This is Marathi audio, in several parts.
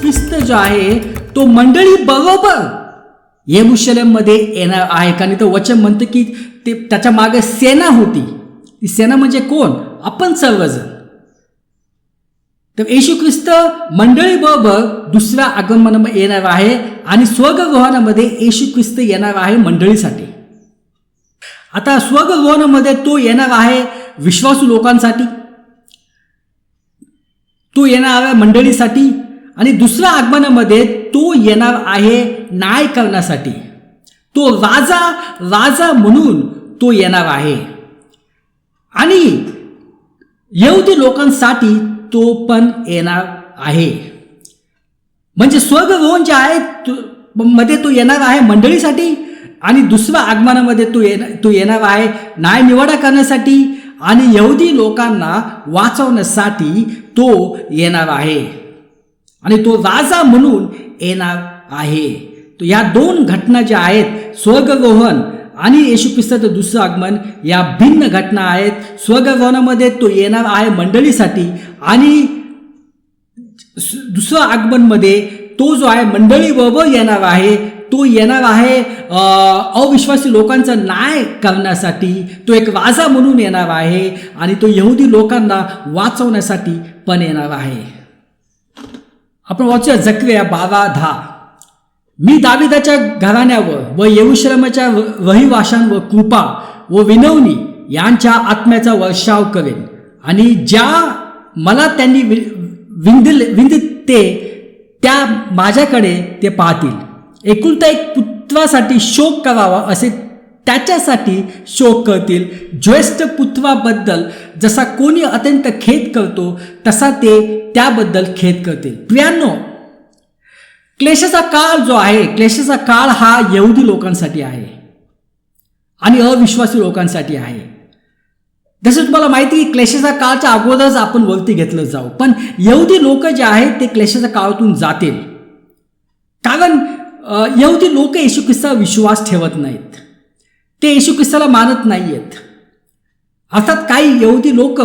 ख्रिस्त जो आहे तो मंडळी बरोबर येरुशलेममध्ये येणार आहे. कारण तर वचन म्हणतं की ते त्याच्यामागे सेना होती. ती सेना म्हणजे कोण? आपण सर्वजण. तर येशू ख्रिस्त मंडळी बरोबर दुसऱ्या आगमनामध्ये येणार आहे आणि स्वर्गगृहामध्ये येशू ख्रिस्त येणार आहे मंडळीसाठी. आता स्वर्गगृहामध्ये तो येणार आहे विश्वासू लोकांसाठी. तो येणार आहे मंडळीसाठी आणि दुसऱ्या आगमनामध्ये तो येणार आहे न्याय करण्यासाठी. तो राजा राजा म्हणून तो येणार आहे. आणि यहुदी लोकांसाठी तो पण येणार आहे. म्हणजे स्वर्ग रोहन जे आहे तो- मध्ये तो येणार आहे मंडळीसाठी आणि दुसऱ्या आगमनामध्ये तो येणार तो येणार आहे न्याय निवाडा करण्यासाठी आणि यहुदी लोकांना वाचवण्यासाठी तो येणार आहे. आणि तो राजा म्हणून येणार आहे. तो या दोन घटना ज्या आहेत स्वर्गरोहण आणि येशू ख्रिस्ताचं दुसरं आगमन या भिन्न घटना आहेत. स्वर्गरोहणामध्ये तो येणार आहे मंडळीसाठी आणि दुसरं आगमनमध्ये तो जो आहे मंडळीबरोबर येणार आहे. तो येणार आहे अविश्वासी लोकांचा न्याय करण्यासाठी तो एक राजा म्हणून येणार आहे आणि तो यहुदी लोकांना वाचवण्यासाठी पण येणार आहे. आपण वाचूया जक्रिया बारा दहा. मी दाविदाच्या घराण्यावर व येऊश्रमाच्या रहिवाशांवर कृपा व विनवणी यांच्या आत्म्याचा वर्षाव करेन. आणि ज्या मला त्यांनी वि- विंदित ते त्या माझ्याकडे ते पाहतील. एकुलता एक पुत्वासाठी शोक करावा असे त्याच्यासाठी शोक करतील. ज्येष्ठ पुत्वाबद्दल जसा कोणी अत्यंत खेद करतो तसा ते त्याबद्दल खेद करतील. प्रियांनो क्लेशाचा काळ जो आहे क्लेशाचा काळ हा यहुदी लोकांसाठी आहे आणि अविश्वासी लोकांसाठी आहे. जसं तुम्हाला माहिती आहे, क्लेशाचा काळच्या अगोदरच आपण वरती घेतलं जाऊ. पण यहुदी लोक जे आहेत ते क्लेशाच्या काळातून जातील. कारण यहुदी लोक येशू ख्रिस्तावर विश्वास ठेवत नाहीत. ते येशू ख्रिस्ताला मानत नाही आहेत अर्थात काही यहुदी लोक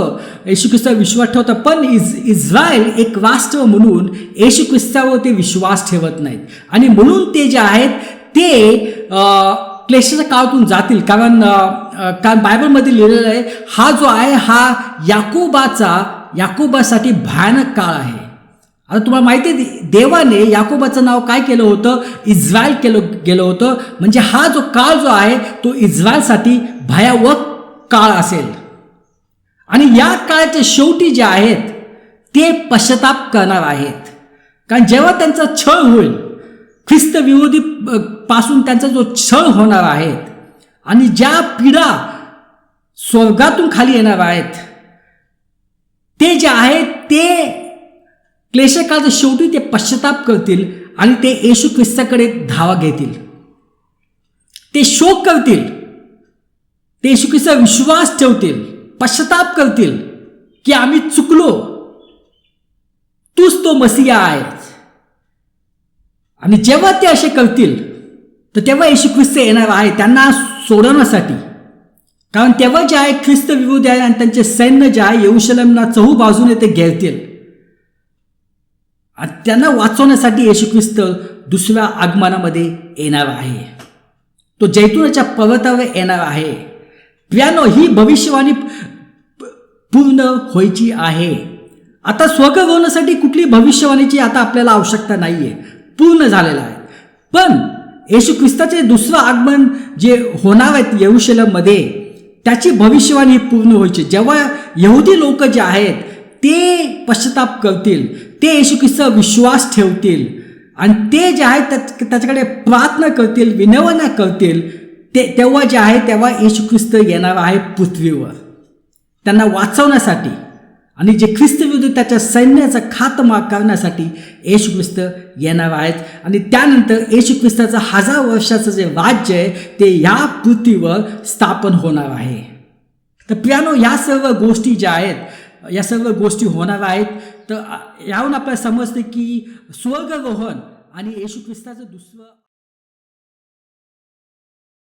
येशू ख्रिस्तावर विश्वास ठेवतात पण इज इस्रायल एक राष्ट्र म्हणून येशू ख्रिस्तावर ते विश्वास ठेवत नाहीत. आणि म्हणून ते जे आहेत ते क्लेशाच्या काळातून जातील. कारण कारण बायबलमध्ये लिहिलेलं आहे हा जो आहे हा याकोबाचा याकोबासाठी भयानक काळ आहे. आता तुम्हाला माहिती आहे देवाने याकोबाचं नाव काय केलं होतं? इस्रायल केलं गेलं होतं. म्हणजे हा जो काळ जो आहे तो इस्रायलसाठी भयावह काळ असेल. आणि या काळाच्या शेवटी जे आहेत ते पश्चाताप करणार आहेत. कारण जेव्हा त्यांचा छळ होईल ख्रिस्तविरोधी पासून त्यांचा जो छळ होणार आहे आणि ज्या पिढा स्वर्गातून खाली येणार आहेत ते जे आहेत ते क्लेशकाळाच्या शेवटी ते पश्चाताप करतील आणि ते येशू ख्रिस्ताकडे धावा घेतील. ते शोक करतील. ते येशू ख्रिस्ता विश्वास ठेवतील. पश्चाताप करतील की आम्ही चुकलो. तूच तो मसिया आहे आणि जेव्हा ते असे करतील तर तेव्हा येशू ख्रिस्त येणार आहे त्यांना सोडवण्यासाठी. कारण तेव्हा जे आहे ख्रिस्त विरोधी आहे आणि त्यांचे सैन्य जे आहे येऊशलमला चहू बाजूने ते घेतील आणि त्यांना वाचवण्यासाठी येशू ख्रिस्त दुसऱ्या आगमनामध्ये येणार आहे. तो जैतुनाच्या पर्वतावर येणार आहे. प्रियानो ही भविष्यवाणी पूर्ण व्हायची आहे. आता स्वर्ग होण्यासाठी कुठली भविष्यवाणीची आता आपल्याला आवश्यकता नाही आहे पूर्ण झालेलं आहे. पण येशू ख्रिस्ताचे दुसरं आगमन जे होणार आहेत येरुशलेममध्ये त्याची भविष्यवाणी ही पूर्ण व्हायची जेव्हा यहुदी लोक जे आहेत ते पश्चाताप करतील. ते येशू ख्रिस्तावर विश्वास ठेवतील. आणि ते जे आहे त्या- त्याच्याकडे प्रार्थना करतील विनवना करतील ते तेव्हा जे आहे तेव्हा येशू ख्रिस्त येणार आहे पृथ्वीवर. त्यांना वाचवण्यासाठी आणि जे ख्रिस्तविरुद्ध त्याच्या सैन्याचा खात्मा करण्यासाठी येशू ख्रिस्त येणार आहेत. आणि त्यानंतर येशू ख्रिस्ताचं हजार वर्षाचं जे राज्य आहे ते या पृथ्वीवर स्थापन होणार आहे. तर पियानो या सर्व गोष्टी ज्या आहेत या सर्व गोष्टी होणार आहेत. तर याहून आपल्याला समजते की स्वर्गरोहण आणि येशू ख्रिस्ताचं दुसरं